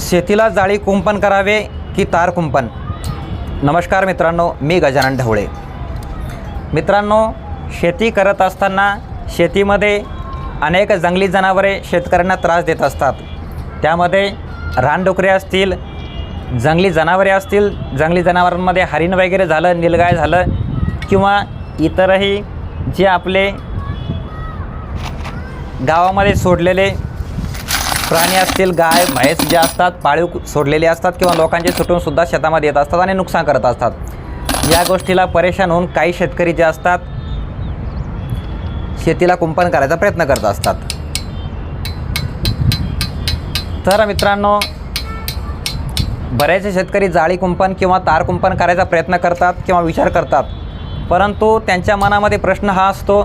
शेतीला जाळी कुंपण करावे की तार कुंपण? नमस्कार मित्रांनो मी गजानन ढवळे. मित्रांनो शेती करत असताना शेतीमध्ये अनेक जंगली जनावरे शेतकऱ्यांना त्रास देत असतात. त्यामध्ये रानडुकरे असतील जंगली जनावरे असतील जंगली जनावरांमध्ये हरिण वगैरे झालं निलगाय झालं किंवा इतरही जे आपले गावामध्ये सोडलेले प्राणी असतील गाय म्हैस जे असतात पाळीव सोडलेले असतात किंवा लोकांचे सुटूनसुद्धा शेतामध्ये येत असतात आणि नुकसान करत असतात. या गोष्टीला परेशान होऊन काही शेतकरी जे असतात शेतीला कुंपण करायचा प्रयत्न करत असतात. तर मित्रांनो बरेचसे शेतकरी जाळी कुंपण किंवा तार कुंपण करायचा प्रयत्न करतात किंवा विचार करतात. परंतु त्यांच्या मनामध्ये प्रश्न हा असतो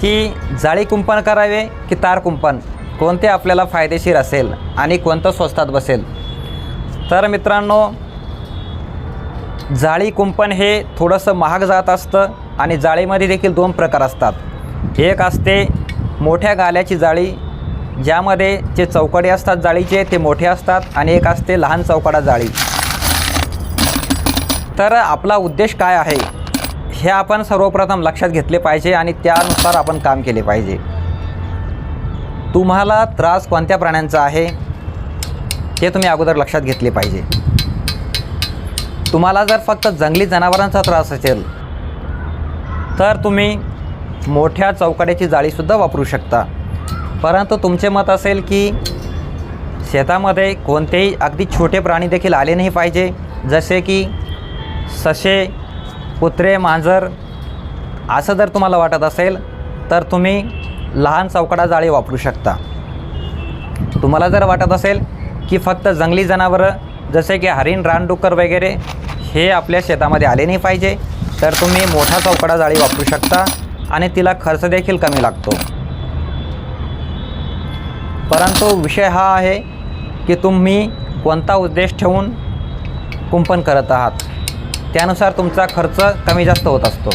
की जाळी कुंपण करावे की तार कुंपण? कोणते आपल्याला फायदेशीर असेल आणि कोणतं स्वस्तात बसेल? तर मित्रांनो जाळी कुंपण हे थोडंसं महाग जात असतं आणि जाळीमध्ये देखील दोन प्रकार असतात. एक असते मोठ्या गाल्याची जाळी ज्यामध्ये जे चौकडे असतात जाळीचे ते मोठे असतात आणि एक असते लहान चौकडा जाळी. तर आपला उद्देश काय आहे? हे आपण सर्वप्रथम लक्षात घेतले पाहिजे आणि त्यानुसार आपण काम केले पाहिजे. तुम्हाला त्रास कोणत्या प्राण्यांचा आहे हे तुम्ही अगोदर लक्षात घेतले पाहिजे. तुम्हाला जर फक्त जंगली जनावरांचा त्रास असेल तर तुम्ही मोठ्या चौकड्याची जाळीसुद्धा वापरू शकता. परंतु तुमचे मत असेल की शेतामध्ये कोणतेही अगदी छोटे प्राणी देखील आले नाही पाहिजे जसे की ससे कुत्रे मांजर असं जर तुम्हाला वाटत असेल तर तुम्ही लहान चौकडा जाळी वापरू शकता. तुम्हाला जर वाटत असेल की फक्त जंगली जनावरं जसे की हरिण रानडुक्कर वगैरे हे आपल्या शेतामध्ये आले नाही पाहिजे तर तुम्ही मोठा चौकडा जाळी वापरू शकता आणि तिला खर्च देखील कमी लागतो. परंतु विषय हा आहे की तुम्ही कोणता उद्देश ठेवून कुंपण करत आहात? त्यानुसार तुमचा खर्च कमी जास्त होत असतो.